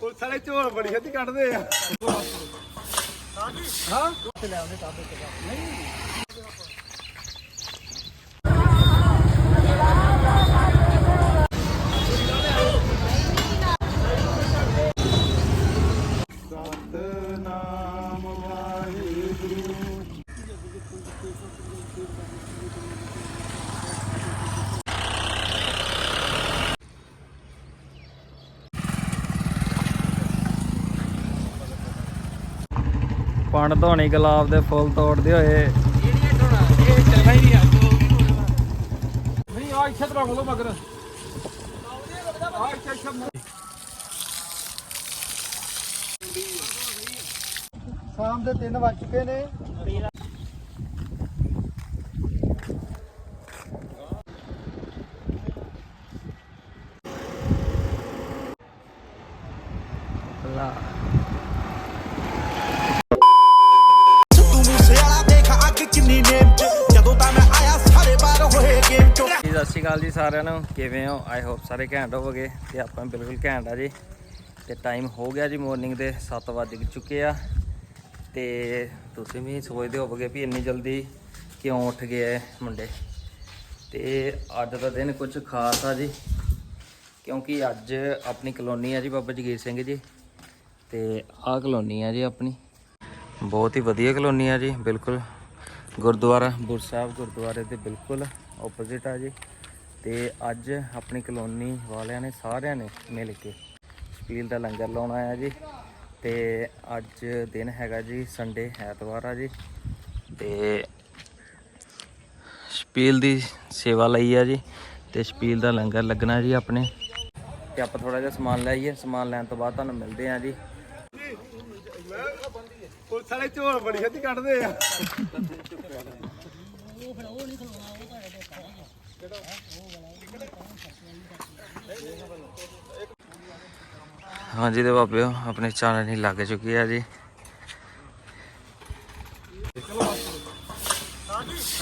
Police ਵਾਲੇ ਝੋਲ ਬੜੀ ਛੇਤੀ ਕੱਢਦੇ ਆ। ਹਾਂ ਸਤਨਾਮ ਵਾਹਿਗੁਰੂ ਪਣ ਧੋਣੀ ਗੁਲਾਬ ਦੇ ਫੁੱਲ ਤੋੜਦੇ ਹੋਏ। ਸ਼ਾਮ ਦੇ 3 ਵੱਜ ਚੁੱਕੇ ਨੇ। ਸਤਿ ਸ਼੍ਰੀ ਅਕਾਲ ਜੀ ਸਾਰਿਆਂ ਨੂੰ। ਕਿਵੇਂ ਹੋ? ਆਈ ਹੋਪ ਸਾਰੇ ਘੈਂਟ ਹੋਵੋਗੇ ਤੇ ਆਪਾਂ ਬਿਲਕੁਲ ਘੈਂਟ ਆ ਜੀ। ਤੇ ਟਾਈਮ ਹੋ ਗਿਆ ਜੀ ਮਾਰਨਿੰਗ ਦੇ 7 ਵੱਜ ਚੁੱਕੇ ਆ। ਤੇ ਤੁਸੀਂ ਵੀ ਸੋਚਦੇ ਹੋਵੋਗੇ ਵੀ ਇੰਨੀ ਜਲਦੀ ਕਿਉਂ ਉੱਠ ਗਏ ਮੁੰਡੇ। ਤੇ ਅੱਜ ਦਾ ਦਿਨ ਕੁਝ ਖਾਸ ਆ ਜੀ। ਕਿਉਂਕਿ ਅੱਜ ਆਪਣੀ ਕਲੋਨੀ ਆ ਜੀ ਬਾਬਾ ਜਗੀਰ ਸਿੰਘ ਜੀ। ਤੇ ਆਹ ਕਲੋਨੀ ਆ ਜੀ ਆਪਣੀ। ਬਹੁਤ ਹੀ ਵਧੀਆ ਕਲੋਨੀ ਆ ਜੀ, ਬਿਲਕੁਲ। ਗੁਰਦੁਆਰਾ ਬੁਰ ਸਾਹਿਬ ਗੁਰਦੁਆਰੇ ਦੇ ਬਿਲਕੁਲ ਆਪੋਜ਼ਿਟ ਆ ਜੀ। ਤੇ ਅੱਜ ਆਪਣੀ ਕਲੋਨੀ ਵਾਲਿਆਂ ਨੇ ਸਾਰਿਆਂ ਨੇ ਮਿਲ ਕੇ ਸਪੀਲ ਦਾ ਲੰਗਰ ਲਾਉਣਾ ਆ ਜੀ। ਤੇ ਅੱਜ ਦਿਨ ਹੈਗਾ ਜੀ ਸੰਡੇ ਐਤਵਾਰ ਆ ਜੀ। ਤੇ ਸਪੀਲ ਦੀ ਸੇਵਾ ਲਈ ਆ ਜੀ ਤੇ ਸਪੀਲ ਦਾ ਲੰਗਰ ਲੱਗਣਾ ਜੀ ਆਪਣੇ। ਤੇ ਆਪਾਂ ਥੋੜਾ ਜਿਹਾ ਸਮਾਨ ਲਾਈਏ, ਸਮਾਨ ਲੈਣ ਤੋਂ ਬਾਅਦ ਤੁਹਾਨੂੰ ਮਿਲਦੇ ਆ ਜੀ। ਪੁਲਿਸ ਵਾਲੇ ਝੋਲ ਬੜੀ ਛੇਤੀ ਕੱਢਦੇ ਆ। ਹਾਂਜੀ ਤੇ ਬਾਬਿਓ ਆਪਣੇ ਚਾਨਣ ਹੀ ਲੱਗ ਚੁੱਕੀ ਆ ਜੀ।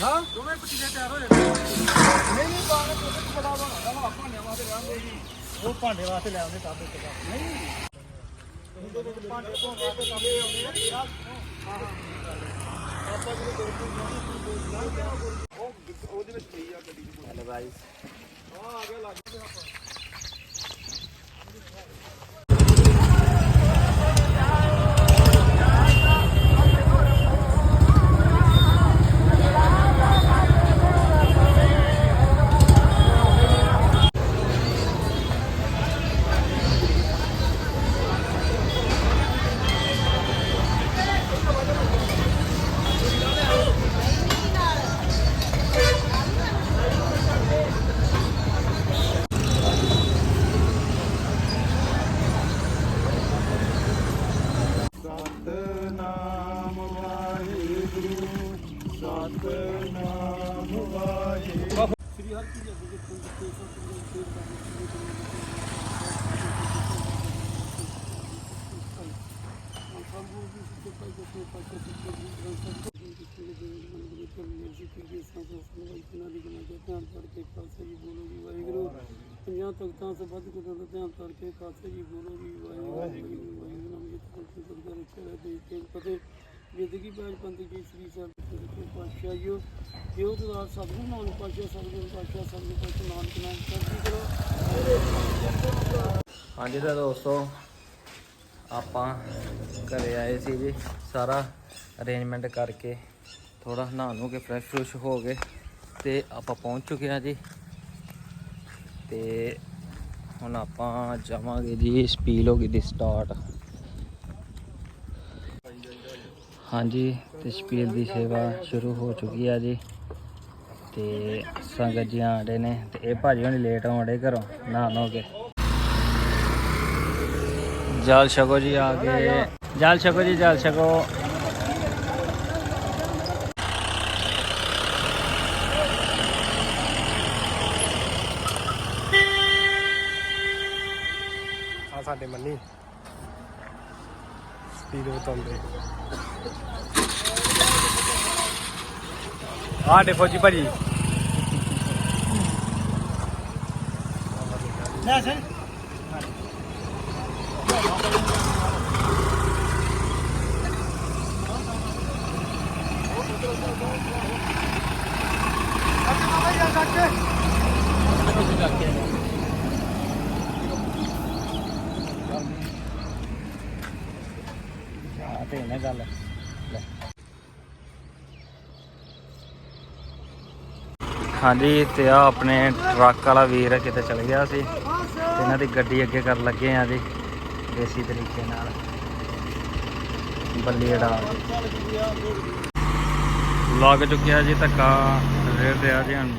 ਹਾਂ ਦੋਵੇਂ ਪਟੀਲੇ ਤਿਆਰ ਹੋ ਜਾਣੇ ਨਹੀਂ ਨਹੀਂ ਬਾਹਰ ਕੋਈ ਬੜਾ ਬਣਾ ਵਾ ਭਾਂਡਿਆਂ ਵਾਸਤੇ ਰਹਿੰਦੇ ਜੀ ਉਹ ਭਾਂਡੇ ਵਾਸਤੇ ਲੈ ਆਉਂਦੇ ਤਾਂ ਤੇ ਨਹੀਂ ਭਾਂਡੇ ਤੋਂ ਵਾਸਤੇ ਕੰਮ ਆਉਂਦੇ ਆ ਹਾਂ ਹਾਂ ਆਪਾਂ ਜਿਹੜੇ ਉਹ ਉਹਦੇ ਵਿੱਚ ਪਈ ਆ ਗੱਡੀ ਹੈਲੋ ਗਾਇਸ ਆ ਆ ਗਿਆ ਲੱਗ ਗਿਆ ਆਪਾਂ ਪੰਜਾਂ ਤਖਤਾਂ ਸੇ ਵੱਧ ਕੇ ਦਰਦ ਧਿਆਨ ਕਰਕੇ ਖਾਲਸੇ ਜੀ ਬੋਲੋ ਜੀ ਵਾਹਿਗੁਰੂ ਵਾਹਿਗੁਰੂ ਵਾਹਿਗੁਰੂ ਨਾਮ ਜਿਤ ਕੋਲ ਕੀ ਸਦਕਾ ਰੱਖਿਆ ਹੈ ਦੇ ਕੇ ਫਤਿਹ ਜ਼ਿੰਦਗੀ ਪੈਰ ਪੰਥ ਜੀ, ਸ੍ਰੀ ਸਾਹਿਬ ਪਾਤਸ਼ਾਹ ਜੀ ਜਿਉ ਤੁਦਾਰ ਸਤਿਗੁਰੂ ਨਾਨਕ ਪਾਤਸ਼ਾਹ ਸਤਿਗੁਰੂ ਪਾਤਸ਼ਾਹ ਸਤਿਗੁਰੂ ਪਾਤਸ਼ਾਹ ਨਾਨਕ ਨਾਮ ਕਰਦੀ ਕਰੋ। ਹਾਂਜੀ ਤਾਂ ਦੋਸਤੋ, ਆਪਾਂ ਘਰੇ ਆਏ ਸੀ ਜੀ, ਸਾਰਾ ਅਰੇਂਜਮੈਂਟ ਕਰਕੇ ਥੋੜਾ ਨਹਾ ਨੂੰ ਕੇ ਫਰੈਸ਼ ਫਰੁਸ਼ ਹੋ ਗਏ ਤੇ ਆਪਾਂ ਪਹੁੰਚ ਚੁੱਕੇ ਆ ਜੀ। ਤੇ ਹੁਣ ਆਪਾਂ ਜਾਵਾਂਗੇ ਜੀ ਸਪੀਲ ਹੋ ਗਈ ਦੀ ਸਟਾਰਟ ਹਾਂਜੀ, ਤੇ ਸਪੀਲ ਦੀ ਸੇਵਾ ਸ਼ੁਰੂ ਹੋ ਚੁੱਕੀ ਆ ਜੀ। ਤੇ ਸੰਗਤ ਜੀ ਆਂਡੇ ਨੇ, ਤੇ ਇਹ ਭਾਜੀ ਹੁਣ ਲੇਟ ਆਉਂਦੇ ਘਰੋਂ, ਨਹਾ ਨੋ ਕੇ। ਜਾਲ ਛਕੋ ਜੀ ਆ ਗਏ ਜਾਲ ਛਕੋ ਜੀ, ਜਾਲ ਛਕੋ। ਆ ਸਾਡੇ ਮੰਨੀ। ਸਪੀਡ ਆਹ ਦੇ ਫੌਜੀ ਭਾਜੀ। ਲੈ ਸਰ। ਤੇ ਨਾ ਗੱਲ। ਹਾਂਜੀ ਤੇ ਆ ਆਪਣੇ ਟਰੱਕ ਵਾਲਾ ਵੀਰ ਕਿਤੇ ਚਲ ਗਿਆ ਸੀ ਤੇ ਇਹਨਾਂ ਦੀ ਗੱਡੀ ਅੱਗੇ ਕਰਨ ਲੱਗੇ ਆ ਜੀ ਦੇਸੀ ਤਰੀਕੇ ਨਾਲ ਬੱਲੀ ਅੜਾ ਲੱਗ ਚੁੱਕਿਆ ਜੀ ਧੱਕਾ ਰੇੜ ਰਿਹਾ ਜੀ ਹੁਣ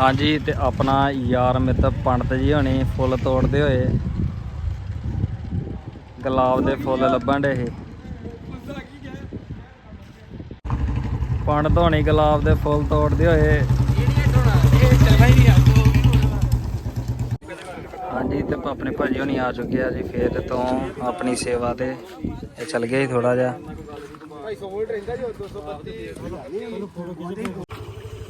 ਹਾਂਜੀ, ਤੇ ਆਪਣਾ ਯਾਰ ਮਿੱਤਰ ਪੰਡਤ ਜੀ ਹੋਣੀ ਫੁੱਲ ਤੋੜਦੇ ਹੋਏ। ਗੁਲਾਬ ਦੇ ਫੁੱਲ ਲੱਭਣ ਦੇ ਇਹ ਪੰਡਤ ਹੋਣੀ ਗੁਲਾਬ ਦੇ ਫੁੱਲ ਤੋੜਦੇ ਹੋਏ। ਹਾਂਜੀ, ਤੇ ਆਪਣੇ ਭਾਜੀ ਹੋਣੀ ਆ ਚੁੱਕੇ ਆ ਜੀ ਖੇਤ ਤੋਂ, ਆਪਣੀ ਸੇਵਾ ਤੇ। ਇਹ ਚੱਲ ਗਏ ਥੋੜਾ ਜਿਹਾ। 232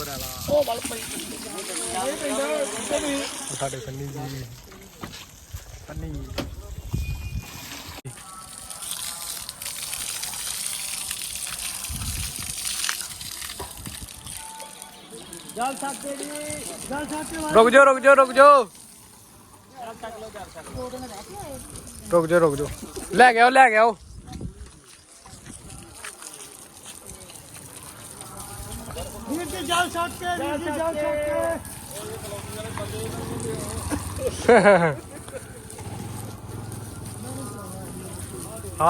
ਨੰਬਰ ਵਾਲਾ ਉਹ ਬਲ ਪਈ ਸਾਡੇ ਫੰਨੀ ਜੀ ਫੰਨੀ ਜਲ ਸਕਦੇ ਜੀ ਜਲ ਸਕਦੇ ਰੁਕ ਜਾ ਰੁਕ ਜਾ ਰੁਕ ਜਾ ਰੁਕ ਜਾ ਰੁਕ ਜਾ ਲੈ ਗਿਆ ਲੈ ਗਿਆ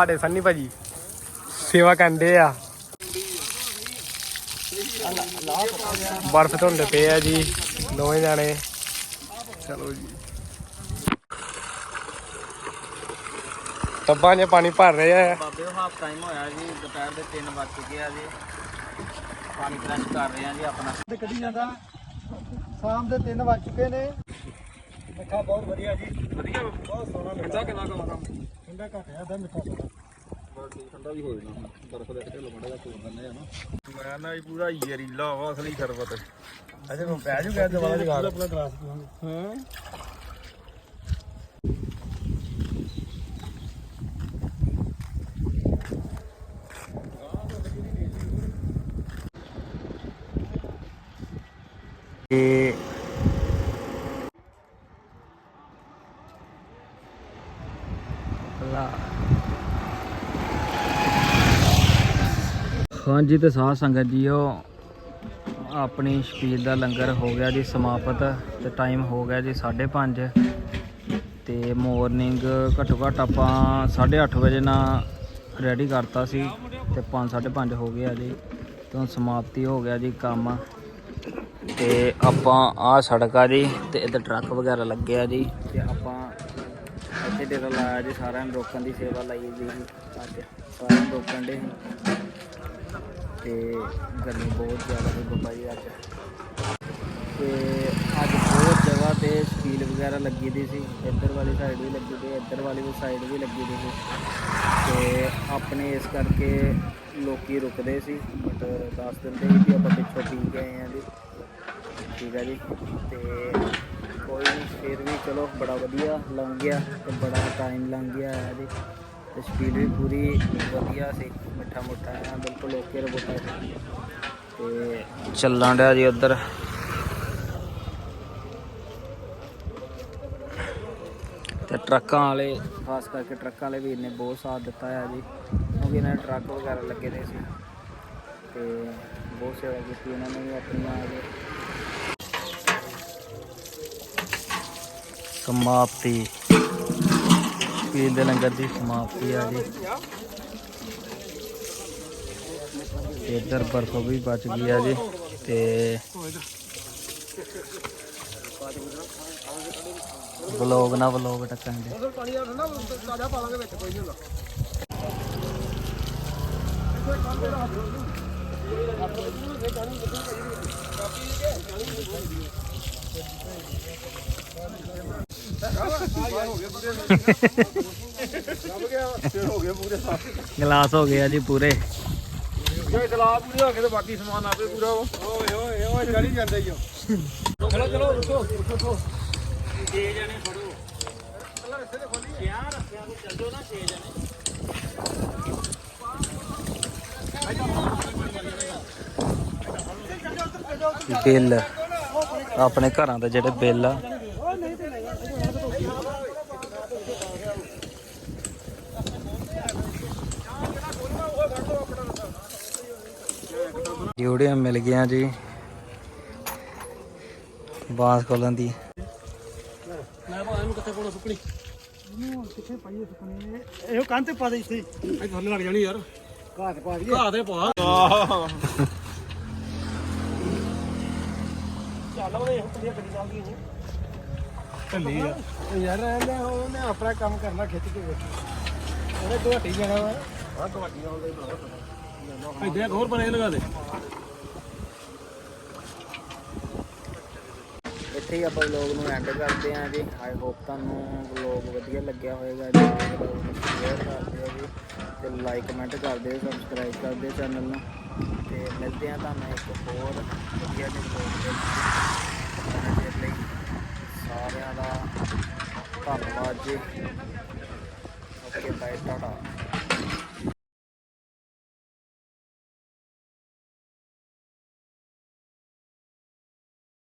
ਜੀ ਸੰਨੀ ਭਾਜੀ ਸੇਵਾ ਕਰਦੇ ਆ। ਬਰਫ ਧੁੰਦੇ ਪਏ ਆ ਜੀ ਦੋਵੇਂ ਜਾਣੇ। ਚਲੋ ਜੀ। ਟੱਬਾਂ 'ਚ ਪਾਣੀ ਭਰ ਰਹੇ ਆ। ਬਾਬੇ ਹਾਫ ਟਾਈਮ ਹੋਇਆ ਜੀ ਦੁਪਹਿਰ ਦੇ 3 ਵਜ ਚੁੱਕੇ ਆ ਜੀ। ਪਾਣੀ ਕ੍ਰਸ਼ ਕਰ ਰਹੇ ਆ ਜੀ ਆਪਣਾ। ਤੇ ਕੱਢੀ ਜਾਂਦਾ। ਸ਼ਾਮ ਦੇ 3 ਵੱਜ ਚੁੱਕੇ ਨੇ। ਮਿੱਠਾ ਬਹੁਤ ਵਧੀਆ ਜੀ। ਵਧੀਆ। ਬਹੁਤ ਸੋਹਣਾ ਮਿੱਠਾ। ਕਿੰਨਾ ਕੁ ਹੋਣਾ? ਠੰਡਾ ਘੱਟ ਜਾਂਦਾ ਮਿੱਠਾ ਸੋਹਣਾ। ਠੰਡਾ ਵੀ ਹੋ ਜਾਣਾ ਬਰਫ਼ ਦੇ ਢਿੱਲ ਮੜਾ ਜਾ ਤੋੜ ਦਿੰਦੇ ਆ ਨਾ। ਮੈਂ ਨਾ ਜੀ ਪੂਰਾ ਯਰੀਲਾ ਵਾ ਅਸਲੀ ਸ਼ਰਬਤ। ਅਜੇ ਮੈਂ ਪੈ ਜੂਗਾ ਦੁਬਾਰਾ ਜਗਾ ਆਪਣਾ ਗਲਾਸ ਪੀਵਾਂਗੇ। ਹਾਂ। ਤੇ ਹਾਂਜੀ ਤੇ ਸਾਧ ਸੰਗਤ ਜੀਓ, ਆਪਣੀ ਸ਼ਪੀਲ ਦਾ ਲੰਗਰ ਹੋ ਗਿਆ ਜੀ ਸਮਾਪਤ ਤੇ ਟਾਈਮ ਹੋ ਗਿਆ ਜੀ 5:30 ਤੇ ਮਾਰਨਿੰਗ ਘੱਟੋ ਘੱਟ ਆਪਾਂ 8:30 ਵਜੇ ਨਾ ਰੈਡੀ ਕਰਤਾ ਸੀ ਤੇ 5:30 ਹੋ ਗਿਆ ਜੀ। ਤੋਂ ਸਮਾਪਤੀ ਹੋ ਗਿਆ ਜੀ ਕੰਮ। ਤੇ ਆਪਾਂ ਆ ਸੜਕ ਆ ਜੀ ਤੇ ਇੱਧਰ ਟਰੱਕ ਵਗੈਰਾ ਲੱਗਿਆ ਜੀ ਤੇ ਆਪਾਂ ਇੱਥੇ ਡੇਰਾ ਲਾਇਆ ਜੀ ਸਾਰਿਆਂ ਨੂੰ ਰੋਕਣ ਦੀ ਸੇਵਾ ਲਈ ਜੀ ਅੱਜ, ਸਾਰਿਆਂ ਨੂੰ ਰੋਕਣ ਦੇ। ਤੇ ਗਰਮੀ ਬਹੁਤ ਜ਼ਿਆਦਾ ਹੈ ਬਾਬਾ ਜੀ ਅੱਜ। ਤੇ ਅੱਜ ਬਹੁਤ ਜਗ੍ਹਾ ਤੇ ਸਪੀਲ ਵਗੈਰਾ ਲੱਗੀ ਦੀ ਸੀ। ਇੱਧਰ ਵਾਲੀ ਸਾਈਡ ਵੀ ਲੱਗੀ ਦੀ, ਇੱਧਰ ਵਾਲੀ ਵੀ ਸਾਈਡ ਵੀ ਲੱਗੀ ਦੀ ਸੀ। ਤੇ ਆਪਣੇ ਇਸ ਕਰਕੇ ਲੋਕੀ ਰੁਕਦੇ ਸੀ ਬਟ ਦੱਸ ਦਿੰਦੇ ਸੀ ਕਿ ਆਪਾਂ ਪਿੱਛੋਂ ਠੀਕ ਕੇ ਆਏ ਆ ਜੀ। ਠੀਕ ਹੈ ਜੀ। ਤੇ ਕੋਈ ਨਹੀਂ ਫਿਰ ਵੀ ਚਲੋ ਬੜਾ ਵਧੀਆ ਲੰਘ ਗਿਆ ਤੇ ਬੜਾ ਟਾਈਮ ਲੰਘ ਗਿਆ ਹੈ ਜੀ। ਤੇ ਸਪੀਡ ਵੀ ਪੂਰੀ ਵਧੀਆ ਸੀ ਮਿੱਠਾ ਮੁੱਠਾ ਹੈ ਬਿਲਕੁਲ ਓਕੇ ਹੈ ਤੇ ਚੱਲਣ ਡਿਆ ਜੀ ਉੱਧਰ। ਤੇ ਟਰੱਕਾਂ ਵਾਲੇ ਖਾਸ ਕਰਕੇ ਟਰੱਕਾਂ ਵਾਲੇ ਵੀਰ ਨੇ ਬਹੁਤ ਸਾਥ ਦਿੱਤਾ ਹੈ ਜੀ ਕਿਉਂਕਿ ਇਹਨਾਂ ਨੇ ਟਰੱਕ ਵਗੈਰਾ ਲੱਗੇ ਦੇ ਸੀ। ਤੇ ਬਹੁਤ ਸੇਵਾ ਕੀਤੀ ਇਹਨਾਂ ਨੇ ਵੀ ਆਪਣੀਆਂ ਆ ਕੇ ਸਮਾਪਤੀ। ਪੀਰ ਦੇ ਲੰਗਰ ਦੀ ਸਮਾਪਤੀ ਆ ਜੀ। ਇੱਧਰ ਬਰਫ਼ ਵੀ ਬਚ ਗਈ ਆ ਜੀ ਤੇ ਵਲੋਗ ਨਾ ਵਲੋਗ ਟੱਕਣ ਦੇ। ਪਾਣੀ ਆ ਠੰਡਾ ਤਾਜ਼ਾ ਪਾ ਲਾਂਗੇ ਵਿੱਚ ਕੋਈ ਨਹੀਂ ਹੁੰਦਾ ਗਲਾਸ ਹੋ ਗਿਆ ਜੀ ਪੂਰੇ। ਜੇ ਚਲਾ ਪੂਰੀ ਹੋ ਕੇ ਤੇ ਬਾਕੀ ਸਮਾਨ ਆਪੇ ਪੂਰਾ ਓਏ ਓਏ ਓਏ ਚਲੀ ਜਾਂਦਾ ਹੀ ਚਲੋ ਚਲੋ ਉੱਠੋ ਉੱਠੋ ਛੇ ਜਣੇ ਫੜੋ ਪਹਿਲਾਂ ਰਸਤੇ ਤੇ ਖੋਲੀ ਯਾਰ ਰਸਤਿਆਂ ਨੂੰ ਚੱਲ ਜਾਓ ਨਾ ਛੇ ਜਣੇ ਬਿੱਲ ਆਪਣੇ ਘਰਾਂ ਦੇ ਜਿਹੜੇ ਬਿੱਲ ਆ ਜੂੜੀਆਂ ਮਿਲ ਗਈਆਂ ਜੀ। ਬਾਂਸ ਕੋਲਾਂ ਦੀ। ਮੈਂ ਭਾਵੇਂ ਇਹਨੂੰ ਕਿੱਥੇ ਕੋਲ ਸੁੱਕਣੀ? ਕਿੱਥੇ ਪਾਈਏ ਸੁਪਨੇ ਇਹੋ ਕੰਨ ਤੇ ਪਾ ਦੇ ਇੱਥੇ। ਇਹ ਥੱਲੇ ਲੱਗ ਜਾਣੀ ਯਾਰ। ਘਾਟ ਪਾ ਦਈਏ। ਘਾਹ ਦੇ ਪਾ। ਚੱਲ ਉਹਦੇ ਇਹੋ ਕੁੜੀਆਂ ਕਰੀ ਜਾਂਦੀ ਉਹ ਢੱਲੀ ਯਾਰ ਇਹਨੇ ਉਹਨੇ ਆਪਣਾ ਕੰਮ ਕਰਨਾ ਖਿੱਚ ਕੇ ਵੇਖੀ। ਉਹਨੇ ਗੁਹਾਟੀ ਜਾਣਾ ਵਾ। ਆ ਗੁਹਾਟੀ ਆਉਂਦੇ ਬਹੁਤ ਇੱਥੇ ਇੱਕ ਹੋਰ ਬਣੇ ਲਗਾ ਦੇ। ਇੱਥੇ ਹੀ ਆਪਾਂ ਵਲੌਗ ਨੂੰ ਐਂਡ ਕਰਦੇ ਹਾਂ ਜੀ। ਆਈ ਹੋਪ ਤੁਹਾਨੂੰ ਵਲੌਗ ਵਧੀਆ ਲੱਗਿਆ ਹੋਵੇਗਾ ਜੀ। ਸ਼ੇਅਰ ਕਰ ਦਿਓ ਜੀ ਤੇ ਲਾਈਕ ਕਮੈਂਟ ਕਰ ਦਿਓ ਸਬਸਕ੍ਰਾਈਬ ਕਰ ਦਿਓ ਚੈਨਲ ਨੂੰ। ਤੇ ਮਿਲਦੇ ਹਾਂ ਤੁਹਾਨੂੰ ਇੱਕ ਹੋਰ ਵਧੀਆ ਜਿਹੇ ਵਲੌਗ ਦੇ ਵਿੱਚ। ਤਦ ਲਈ ਸਾਰਿਆਂ ਦਾ ਧੰਨਵਾਦ ਜੀ। Okay bye Tata